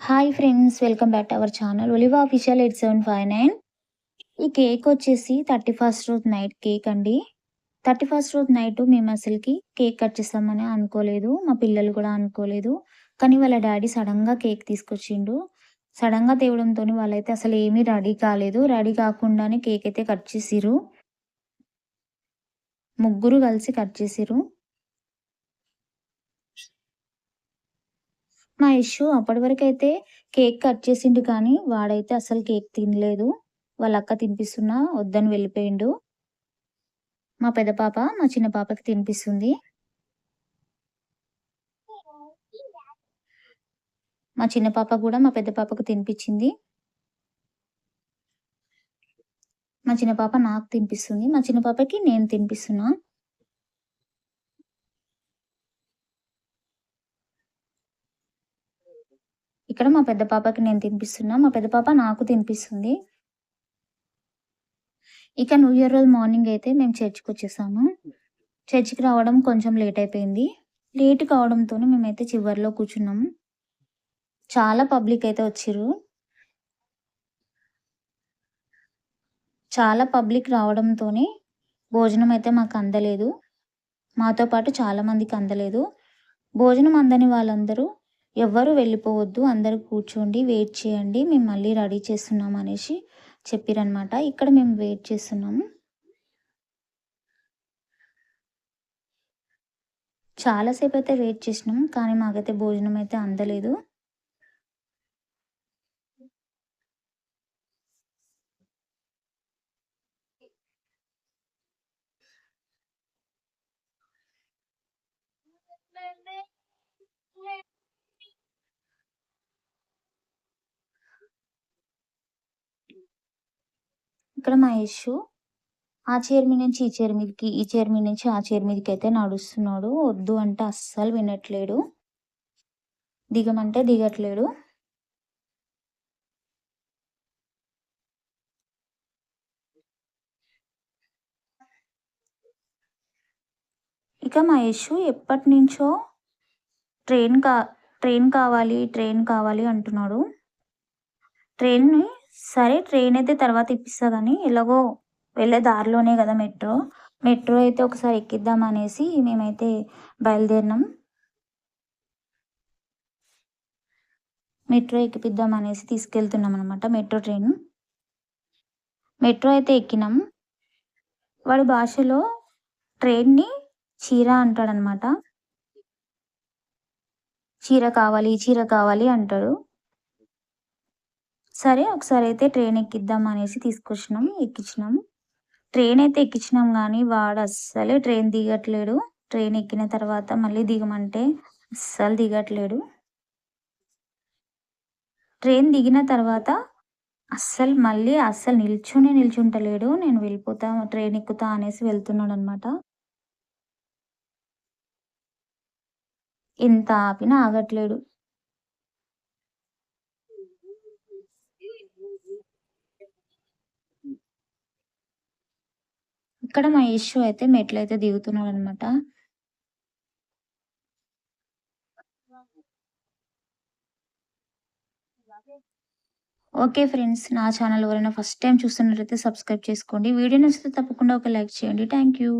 Hi friends welcome back to our channel Oliva official eight seven five nine ఈ cake వచ్చేసి thirty first రోజు night cake అండి. Thirty first రోజు night మేము అసలుకి కేక్ కట్ చేస్తామని అనుకోలేదు మా పిల్లలు కూడా అనుకోలేదు. కానీ వాళ్ళ డాడీ సడన్గా కేక్ తీసుకొచ్చిండు. సడన్గా తేవడంతో వాళ్ళైతే అసలు ఏమీ రెడీ కాలేదు. రెడీ కాకుండానే కేక్ అయితే కట్ చేసిరు ముగ్గురు కలిసి కట్ చేసిరు మా ఇష్యూ. అప్పటి వరకు అయితే కేక్ కట్ చేసిండు కానీ వాడైతే అసలు కేక్ తినలేదు. వాళ్ళ అక్క తినిపిస్తున్నా వద్దని వెళ్ళిపోయిండు. మా పెద్ద పాప మా చిన్న పాపకి తినిపిస్తుంది. మా చిన్న పాప కూడా మా పెద్ద పాపకు తినిపించింది. మా చిన్న పాప నాకు తినిపిస్తుంది. మా చిన్న పాపకి నేను తినిపిస్తున్నా. ఇక్కడ మా పెద్ద పాపకి నేను తినిపిస్తున్నా. మా పెద్ద పాప నాకు తినిపిస్తుంది. ఇక న్యూ ఇయర్ రోజు మార్నింగ్ అయితే మేము చర్చికి వచ్చేసాము. చర్చికి రావడం కొంచెం లేట్ అయిపోయింది. లేట్ కావడంతో మేమైతే చివరిలో కూర్చున్నాము. చాలా పబ్లిక్ అయితే వచ్చిర్రు. చాలా పబ్లిక్ రావడంతో భోజనం అయితే మాకు అందలేదు. మాతో పాటు చాలా మందికి అందలేదు. భోజనం అందని వాళ్ళందరూ ఎవ్వరు వెళ్ళిపోవద్దు అందరూ కూర్చోండి వెయిట్ చేయండి మేము మళ్ళీ రెడీ చేస్తున్నాం అనేసి చెప్పిరనమాట ఇక్కడ మేము వెయిట్ చేస్తున్నాము. చాలాసేపు అయితే వెయిట్ చేసినాం కానీ మాకైతే భోజనం అయితే అందలేదు. ఇక్కడ మా ఆ చైర్ మీద నుంచి ఈ చైర్ మీదకి ఈ చైర్ మీద నుంచి ఆ చైర్ మీదకి అయితే నడుస్తున్నాడు. వద్దు అంటే అస్సలు వినట్లేడు. దిగమంటే దిగట్లేడు. ఇక మా యశు ఎప్పటి నుంచో ట్రైన్ కా ట్రైన్ కావాలి ట్రైన్ కావాలి అంటున్నాడు. ట్రైన్ని సరే ట్రైన్ అయితే తర్వాత ఇప్పిస్తా కానీ ఎలాగో వెళ్ళే దారిలోనే కదా మెట్రో. మెట్రో అయితే ఒకసారి ఎక్కిద్దాం అనేసి మేమైతే బయలుదేరినాం. మెట్రో ఎక్కిపిద్దాం అనేసి తీసుకెళ్తున్నాం అనమాట మెట్రో ట్రైన్. మెట్రో అయితే ఎక్కినాం. వాడి భాషలో ట్రైన్ని చీర అంటాడనమాట చీర కావాలి చీర కావాలి అంటాడు. సరే ఒకసారి అయితే ట్రైన్ ఎక్కిద్దాం అనేసి తీసుకొచ్చినాం ఎక్కించినాం ట్రైన్ అయితే ఎక్కించినాం కానీ వాడు అస్సలే ట్రైన్ దిగట్లేడు. ట్రైన్ ఎక్కిన తర్వాత మళ్ళీ దిగమంటే అస్సలు దిగట్లేడు. ట్రైన్ దిగిన తర్వాత అస్సలు మళ్ళీ అస్సలు నిల్చునే నిల్చుంటలేడు. నేను వెళ్ళిపోతా ట్రైన్ ఎక్కుతా అనేసి వెళ్తున్నాడు అనమాట ఎంత ఆపినా ఆగట్లేడు. ఇక్కడ మా ఇష్యూ అయితే మెట్లయితే దిగుతున్నాడు అనమాట ఓకే ఫ్రెండ్స్ నా ఛానల్ ఎవరైనా ఫస్ట్ టైం చూస్తున్నట్లయితే సబ్స్క్రైబ్ చేసుకోండి. వీడియో నచ్చితే తప్పకుండా ఒక లైక్ చేయండి. Thank you.